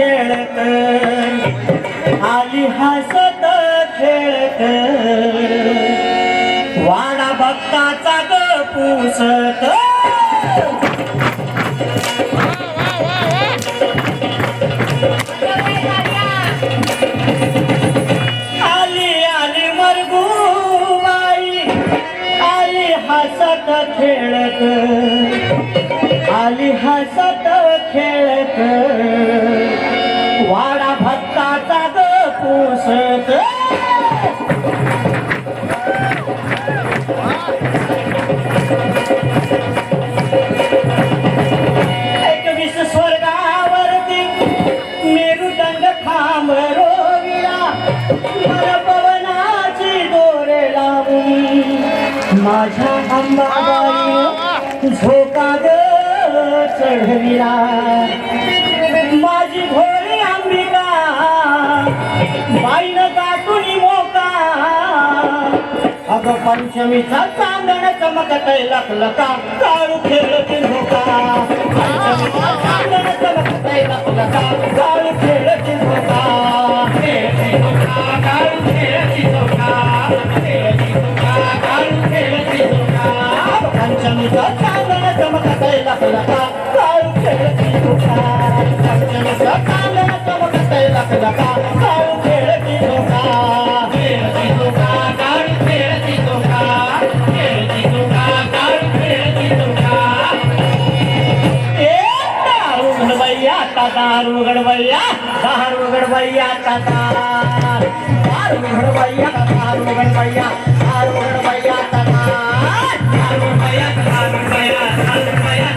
खेळत. आली हसत खेळत. वाडा भक्ताचा ग पुसत. आली आली खेळत. आली हसत खेळत. रंग खांब रोविला पवनाची दोरे लावली माझ्या अंबाबाई झोका द चढविला. माझी भोरी अंबिका बाईन गाठुनी मोका. अग पंचमीचा चांदण चमकत लख लका काळू खेळत झोका पंचमीचा चांदण चमकत लख लका दारू उघडवैया दारू उघडवैया ततार दारू उघडवैया दारू उघडवैया दारू उघडवैया ततार दारू उघडवैया दारू उघडवैया दारू उघडवैया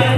Yeah.